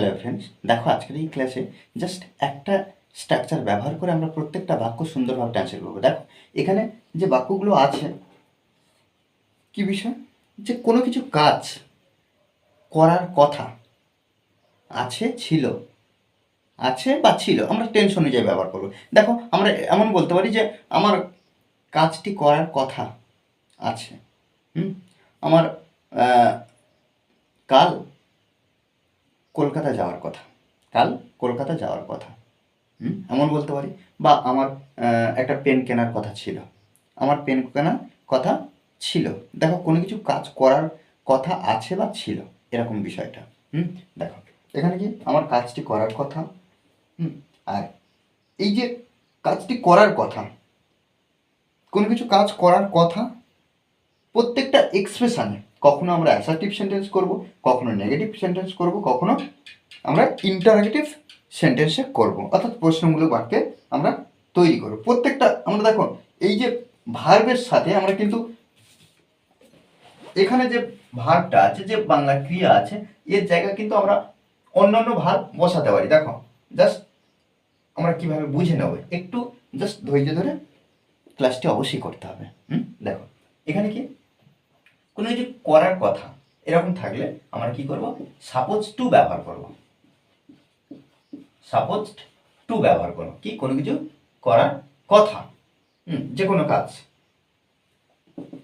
Hello friends দেখো, আজকের এই ক্লাসে জাস্ট একটা স্ট্রাকচার ব্যবহার করে আমরা প্রত্যেকটা বাক্য সুন্দরভাবে ট্রান্সলেট করব। দেখো, এখানে যে বাক্যগুলো আছে, কি বিষয়? যে কোনো কিছু কাজ করার কথা আছে, ছিল। আছে বা ছিল, আমরা টেন্স অনুযায়ী ব্যবহার করব। দেখো, আমরা এমন বলতে পারি যে আমার কাজটি করার কথা আছে। হুম? আমার কাল কলকাতা যাওয়ার কথা। কাল কলকাতা যাওয়ার কথা। হুম? এমন বলতে পারি। বা আমার একটা পেন কেনার কথা ছিল। আমার পেন কেনার কথা ছিল। দেখো, কোনো কিছু কাজ করার কথা আছে বা ছিল, এরকম বিষয়টা। হুম? দেখো, এখানে কি? আমার কাজটি করার কথা। হুম? আর এই যে কাজটি করার কথা, কোনো কিছু কাজ করার কথা, প্রত্যেকটা এক্সপ্রেশনে কখনো আমরা অ্যাসার্টিভ সেন্টেন্স করব, কখনো নেগেটিভ সেন্টেন্স করব, কখনো আমরা ইন্টারোগেটিভ সেন্টেন্সে করব। অর্থাৎ প্রশ্নমূলক বাক্যে আমরা তৈরি করব। প্রত্যেকটা, আমরা দেখো, এই যে ভার্বের সাথে আমরা কিন্তু এখানে যে ভার্বটা আছে, যে বাংলা ক্রিয়া আছে, এর জায়গায় কিন্তু আমরা অন্যান্য ভার্ব বসাতে পারি। দেখো জাস্ট আমরা কীভাবে বুঝে নেব? একটু জাস্ট ধৈর্য ধরে ক্লাসটি অবশ্যই করতে হবে। হুম? দেখো, এখানে কি? কোনো কিছু করার কথা এরকম থাকলে আমরা কি করব? সাপোজ টু ব্যবহার করব। সাপোজ টু ব্যবহার করব। কি? কোনো কিছু করার কথা। হুম যে কোনো কাজ।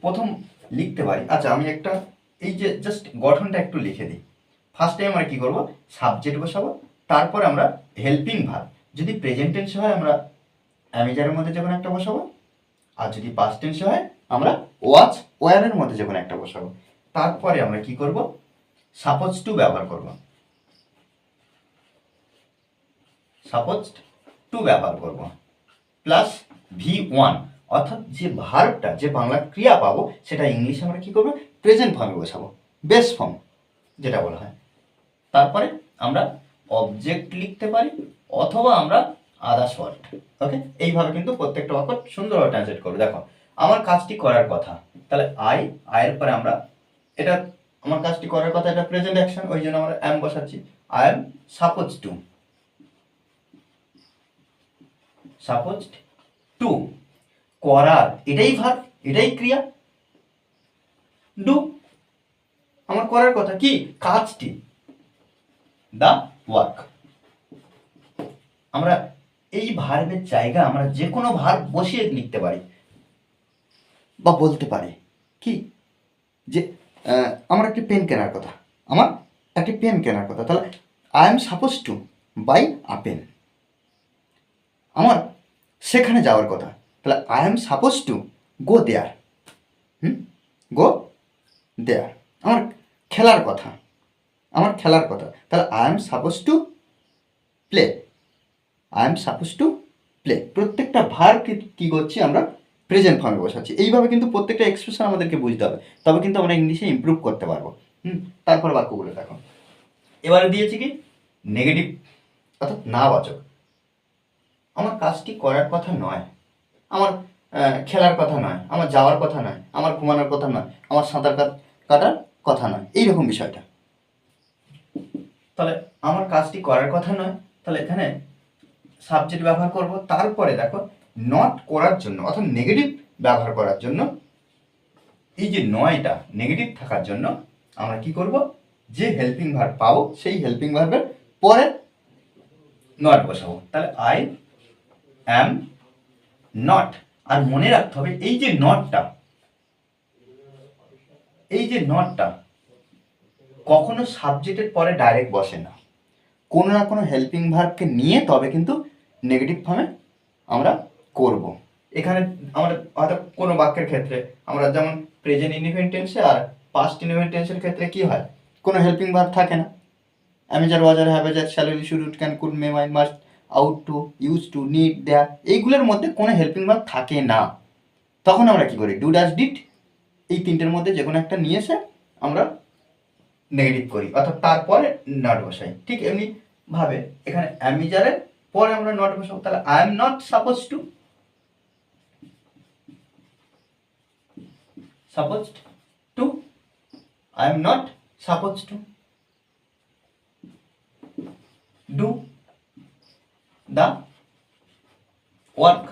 প্রথম লিখতে পারি। আচ্ছা আমি একটা এই যে জাস্ট গঠনটা একটু লিখে দিই। ফার্স্টে আমরা কি করব? সাবজেক্ট বসাবো। তারপর আমরা হেল্পিং ভার্ব যদি প্রেজেন্ট টেন্স হয়, আমরা অ্যামেজারের মধ্যে যে কোনো একটা বসাবো। আর যদি পাস্ট টেন্স হয় আমরা ওয়াচ ওয়ারের মধ্যে যে কোনো একটা বসাবো। তারপরে আমরা কি করব? সাপোজ টু ব্যবহার করব। সাপোজ টু ব্যবহার করব। প্লাস ভি ওয়ান অর্থাৎ যে ভার্বটা যে বাংলা ক্রিয়া পাবো, সেটা ইংলিশে আমরা কি করব? প্রেজেন্ট ফর্মে বসাবো। বেস ফর্ম যেটা বলা হয়। তারপরে আমরা অবজেক্ট লিখতে পারি, অথবা আমরা আদার্স ওয়ার্ড ওকে এইভাবে কিন্তু প্রত্যেকটা বাক্য সুন্দরভাবে ট্রান্সলেট করবে। দেখো আমার কাজটি করার কথা। তাহলে আই আয়ের পরে আমরা এটা আমার কাজটি করার কথা, এটা প্রেজেন্ট অ্যাকশন ওই জন্য আমরা অ্যাম বসাচ্ছি। I am suppose to suppose to করার, এটাই ভাব এটাই ক্রিয়া। ডু আমার করার কথা কি? কাজটি। দা ওয়ার্ক আমরা এই ভার্বের জায়গা আমরা যে কোনো ভার্ব বসিয়ে লিখতে পারি। বা বলতে পারি। কি? যে আমার একটি পেন কেনার কথা। আমার একটি পেন কেনার কথা। তাহলে I am suppose to buy a pen আমার সেখানে যাওয়ার কথা। তাহলে I am suppose to go there hmm? Go there আমার খেলার কথা। আমার খেলার কথা। তাহলে I am suppose to play I am suppose to play প্রত্যেকটা ভার কি করছি আমরা প্রেজেন্ট ফর্মে বসাচ্ছি। এইভাবে কিন্তু প্রত্যেকটা এক্সপ্রেশন আমাদেরকে বুঝতে হবে। তবে কিন্তু আমরা ইংলিশে ইমপ্রুভ করতে পারব। হুম? তারপর বাক্যগুলো দেখো। এবারে দিয়েছি কি? নেগেটিভ অর্থাৎ না বাচক আমার কাজটি করার কথা নয়। আমার খেলার কথা নয়। আমার যাওয়ার কথা নয়। আমার ঘুমানোর কথা নয়। আমার সাঁতার কাট- কাটার কথা নয়। এইরকম বিষয়টা। তাহলে আমার কাজটি করার কথা নয়? তাহলে এখানে সাবজেক্ট ব্যবহার করব। তারপরে দেখো নট করার জন্য অর্থাৎ নেগেটিভ ব্যবহার করার জন্য এই যে নয়টা নেগেটিভ থাকার জন্য আমরা কি করব? যে হেল্পিং ভার্ব পাবো, সেই হেল্পিং ভার্বের পরে নট বসাবো। তাহলে আই অ্যাম নট আর মনে রাখতে হবে, এই যে নটটা এই যে নটটা কখনো সাবজেক্টের পরে ডাইরেক্ট বসে না। কোনো না কোনো হেল্পিং ভার্বকে নিয়ে তবে কিন্তু নেগেটিভ ফর্মে আমরা করব। এখানে আমরা হয়তো কোনো বাক্যের ক্ষেত্রে আমরা যেমন প্রেজেন্ট ইনডিফিনিট টেন্সে আর পাস্ট ইনডিফিনিট টেন্সের ক্ষেত্রে কি হয়? কোনো হেল্পিং ভার্ব থাকে না। Am is are was were have has শ্যালোরি should can could may might must ought to use to need dare এইগুলোর মধ্যে কোনো হেল্পিং ভার্ব থাকে না। তখন আমরা কি করি? ডু ডাস ডিট এই তিনটের মধ্যে যে কোনো একটা নিয়ে এসে আমরা নেগেটিভ করি। অর্থাৎ তারপরে নট বসাই। ঠিক এমনি ভাবে এখানে অ্যামিজারের পরে আমরা নট বসাবো। তাহলে I am not suppose to suppose to I am not suppose to do the work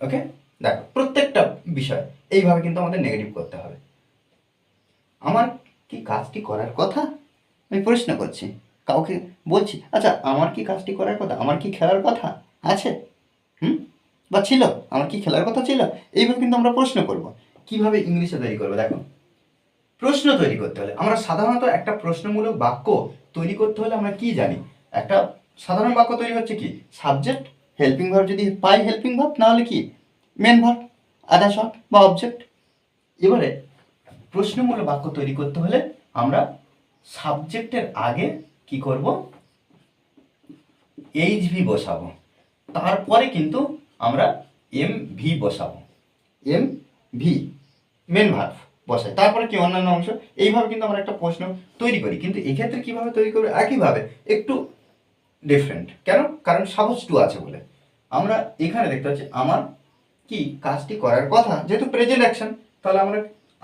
okay দেখো প্রত্যেকটা বিষয় এইভাবে কিন্তু আমাদের নেগেটিভ করতে হবে। আমার কি কাজটি করার কথা? আমি প্রশ্ন করছি। কাউকে বলছি আচ্ছা আমার কি কাজটি করার কথা? আমার কি খেলার কথা আছে? হুম? বা ছিল, আমার কি খেলার কথা ছিল? এইভাবে কিন্তু আমরা প্রশ্ন করব। কীভাবে ইংলিশে তৈরি করব? দেখো, প্রশ্ন তৈরি করতে হলে, আমরা সাধারণত একটা প্রশ্নমূলক বাক্য তৈরি করতে হলে আমরা কি জানি? একটা সাধারণ বাক্য তৈরি হচ্ছে কি? সাবজেক্ট হেল্পিং ভার্ব যদি পাই হেল্পিং ভার্ব নাহলে কি? মেন ভার্ব আদা শর্ট বা অবজেক্ট এবারে প্রশ্নমূলক বাক্য তৈরি করতে হলে আমরা সাবজেক্টের আগে কি করব? এইচ ভি বসাবো। তারপরে কিন্তু আমরা এম ভি বসাবো। এম ভি মেন ভার্ভ বসাই তারপরে কি অন্যান্য অংশ? এইভাবে কিন্তু আমরা একটা প্রশ্ন তৈরি করি। কিন্তু এক্ষেত্রে কীভাবে তৈরি করবে? একইভাবে একটু ডিফারেন্ট কেন? কারণ সাপোজ টু আছে বলে। আমরা এখানে দেখতে পাচ্ছি আমার কি কাজটি করার কথা। যেহেতু প্রেজেন্ট অ্যাকশন তাহলে আমরা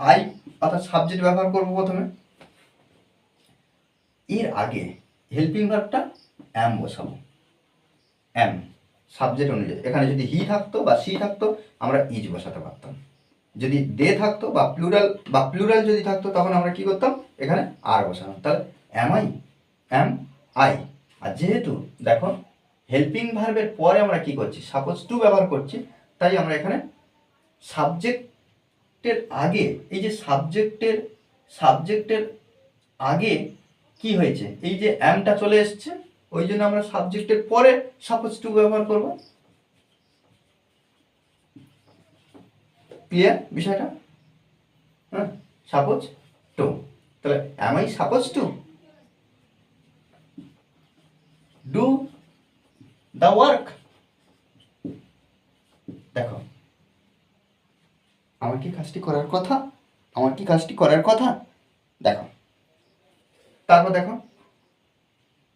আই অর্থাৎ সাবজেক্ট ব্যবহার করব প্রথমে। এর আগে হেল্পিং ভার্বটা অ্যাম বসাবো। অ্যাম সাবজেক্ট অনুযায়ী। এখানে যদি হি থাকতো বা সি থাকতো, আমরা ইজ বসাতে পারতাম। যদি দে থাকতো বা প্লুরাল বা প্লুরাল যদি থাকতো, তখন আমরা কি করতাম? এখানে আর বসাতাম। তাহলে এম আই এম আই আর যেহেতু দেখো হেল্পিং ভার্বের পরে আমরা কি করছি? সাপোজ টু ব্যবহার করছি, তাই আমরা এখানে সাবজেক্টের আগে, এই যে সাবজেক্টের সাবজেক্টের আগে কি হয়েছে? এই যে অ্যামটা চলে এসছে, ওই জন্য আমরা সাবজেক্টের পরে সাপোজ টু ব্যবহার করব। ক্লিয়ার বিষয়টা? হ্যাঁ সাপোজ টু তাহলে I suppose to do the work দেখো, আমার কি কাজটি করার কথা? আমার কি কাজটি করার কথা? দেখো, তারপর দেখো,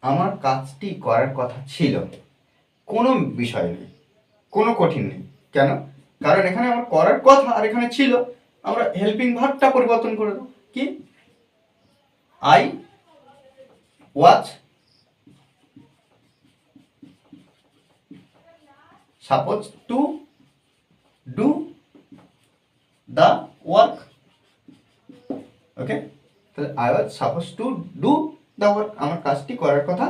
আমার কাজটি করার কথা ছিল। কোনো বিষয় নেই, কোনো কঠিন নেই। কেন? কারণ এখানে আমার করার কথা আর এখানে ছিল। আমরা হেল্পিং ভার্বটা পরিবর্তন করে দেবো। কি? I watch suppose to do the work okay তাহলে I was suppose to do the work আমার কাজটি করার কথা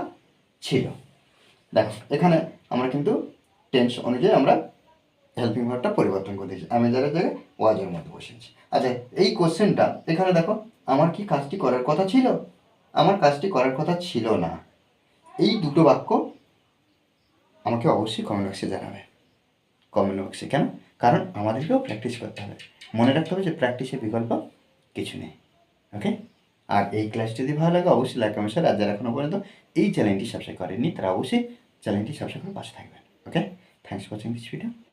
ছিল। দেখো, এখানে আমরা কিন্তু টেন্স অনুযায়ী আমরা হেল্পিং ভার্বটা পরিবর্তন করে দিয়েছি আমি যারা জায়গায় ওয়াজের মধ্যে বসেছি আচ্ছা এই কোশ্চেনটা এখানে দেখো, আমার কি কাজটি করার কথা ছিল? আমার কাজটি করার কথা ছিল না। এই দুটো বাক্য আমাকে অবশ্যই কমেন্ট বক্সে জানাবে। কমেন্ট বক্সে কেন? কারণ আমাদেরকেও প্র্যাকটিস করতে হবে। মনে রাখতে হবে যে প্র্যাকটিসের বিকল্প কিছু নেই। ওকে আর এই ক্লাস যদি ভালো লাগে, অবশ্যই লাইক কমেন্ট আর যারা এখনও পর্যন্ত এই চ্যানেলটি সাবস্ক্রাইব করেননি, তারা অবশ্যই চ্যানেলটি সাবস্ক্রাইব করে পাশে থাকবেন। Okay thanks for watching this video